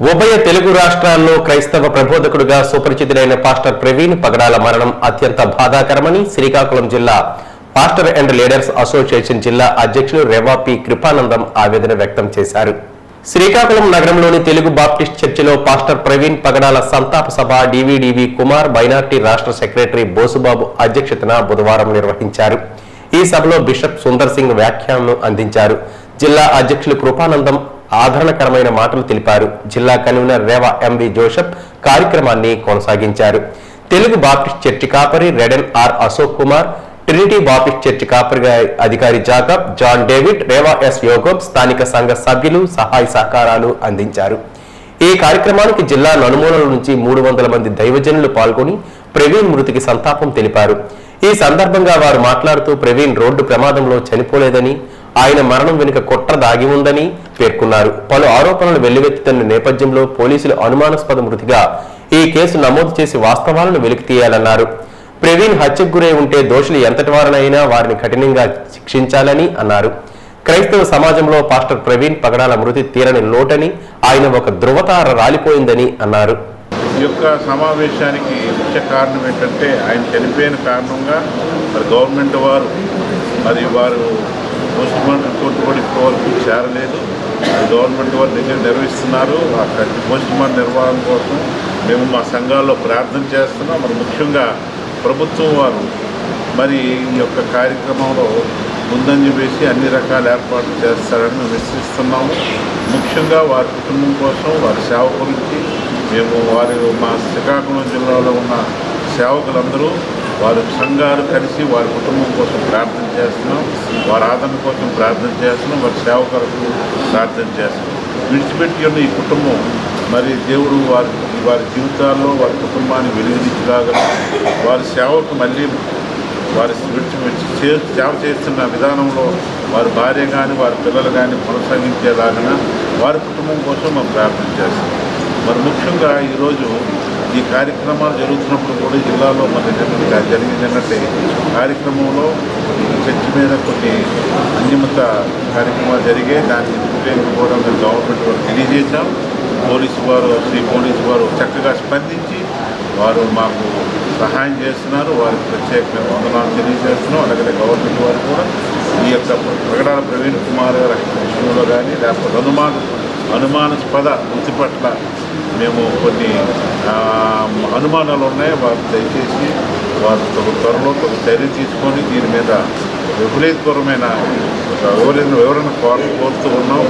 ఉభయ తెలుగు రాష్ట్రాల్లో క్రైస్తవ ప్రబోధకుడుగా సుపరిచితుడైన పాస్టర్ ప్రవీణ్ పగడాల మరణం అత్యంత బాధాకరమని శ్రీకాకుళం జిల్లా పాస్టర్ అండ్ లీడర్స్ అసోసియేషన్ జిల్లా అధ్యక్షులు రేవా పి. కృపానందం ఆవేదన వ్యక్తం చేశారు. శ్రీకాకుళం నగరంలోని తెలుగు బాప్టిస్ట్ చర్చిలో పాస్టర్ ప్రవీణ్ పగడాల సంతాప సభ డివిడివి కుమార్ మైనార్టీ రాష్ట్ర సెక్రటరీ బోసుబాబు అధ్యక్షతన బుధవారం నిర్వహించారు. ఈ సభలో బిషప్ సుందర్ సింగ్ వ్యాఖ్యానం అందించారు. జిల్లా అధ్యక్షులు కృపానందం ఆదరణకరమైన మాటలు తెలిపారు. జిల్లా కన్వీనర్ రేవా ఎంవి జోసెఫ్ కార్యక్రమాన్ని కొనసాగించారు. తెలుగు బాప్టిస్ట్ చర్చి కాపరి ridden R Ashok Kumar trinity baptist church కాపరి అధికారి జాకబ్ జాన్ డేవిడ్ రేవా ఎస్ యోగబ్ స్థానిక సంఘ సభ్యులు సహాయ సహకారాలు అందించారు. ఈ కార్యక్రమానికి జిల్లా నలుమూలల నుంచి మూడు వందల మంది దైవజనులు పాల్గొని ప్రవీణ్ మృతికి సంతాపం తెలిపారు. ఈ సందర్భంగా వారు మాట్లాడుతూ ప్రవీణ్ రోడ్డు ప్రమాదంలో చనిపోలేదని ఆయన మరణం వెనుక కుట్ర దాగి ఉందని పేర్కొన్నారు. పలు ఆరోపణలు వెల్లువెత్తుతున్న నేపథ్యంలో పోలీసులు అనుమానాస్పద మృతిగా ఈ కేసు నమోదు చేసి వాస్తవాలను వెలికి తీయాలన్నారు. ప్రవీణ్ హత్యకు గురై ఉంటే దోషులు ఎంతటి వారినైనా వారిని కఠినంగా శిక్షించాలని అన్నారు. క్రైస్తవ సమాజంలో పాస్టర్ ప్రవీణ్ పగడాల మృతి తీరని లోటని ఆయన ఒక ధృవతార రాలిపోయిందని అన్నారు. ఈ యొక్క సమావేశానికి ముఖ్య కారణం ఏంటంటే ఆయన చనిపోయిన కారణంగా మరి గవర్నమెంట్ వారు మరి వారు పోస్ట్ మార్టం కోర్టు కూడా ఇప్పటివరకు చేరలేదు గవర్నమెంట్ వారు దగ్గర నిర్వహిస్తున్నారు. ఆ పోస్ట్ మార్టం నిర్వహణ కోసం మేము మా సంఘాల్లో ప్రార్థన చేస్తున్నాం. మరి ముఖ్యంగా ప్రభుత్వం వారు మరి ఈ యొక్క కార్యక్రమంలో ముందంజ వేసి అన్ని రకాల ఏర్పాట్లు చేస్తారని మేము విశ్వసిస్తున్నాము. ముఖ్యంగా వారి కుటుంబం కోసం వారి సేవ గురించి మేము వారి మా శ్రీకాకుళం జిల్లాలో ఉన్న సేవకులందరూ వారు సంఘాలు కలిసి వారి కుటుంబం కోసం ప్రార్థన చేస్తున్నాం. వారి ఆదరణ కోసం ప్రార్థన చేస్తున్నాం. వారి సేవ కొరకు ప్రార్థన చేస్తున్నాం. విడిచిపెట్టి ఉన్న ఈ కుటుంబం మరి దేవుడు వారి వారి జీవితాల్లో వారి కుటుంబాన్ని వెలుగునిచ్చేలాగా వారి సేవకు మళ్ళీ వారి విడిచి సేవ చేస్తున్న విధానంలో వారి భార్య కానీ వారి పిల్లలు కానీ కొనసాగించేలాగా వారి కుటుంబం కోసం మేము ప్రార్థన చేస్తాం మరి ముఖ్యంగా ఈరోజు ఈ కార్యక్రమాలు జరుగుతున్నప్పుడు కూడా జిల్లాలో మరి జరిగిందంటే జరిగింది ఏంటంటే కార్యక్రమంలో చర్చి మీద కొన్ని అన్యమత కార్యక్రమాలు జరిగాయి. దాన్ని కూడా మేము గవర్నమెంట్ వారు తెలియజేశాం. పోలీసు వారు శ్రీ పోలీసు వారు చక్కగా స్పందించి వారు మాకు సహాయం చేస్తున్నారు. వారికి ప్రత్యేకమైన వందనాలు తెలియజేస్తున్నాం. అలాగే గవర్నమెంట్ వారు కూడా ఈ యొక్క ప్రకటన ప్రవీణ్ కుమార్ గారి విషయంలో కానీ లేకపోతే అనుమాన అనుమానాస్పద మృతి పట్ల మేము కొన్ని అనుమానాలు ఉన్నాయి. వారు దయచేసి వారు తగు త్వరలో తగు చర్య తీసుకొని దీని మీద విపరీతపరమైన ఒక వివరణ వివరణ కోరు కోరుతూ ఉన్నాం.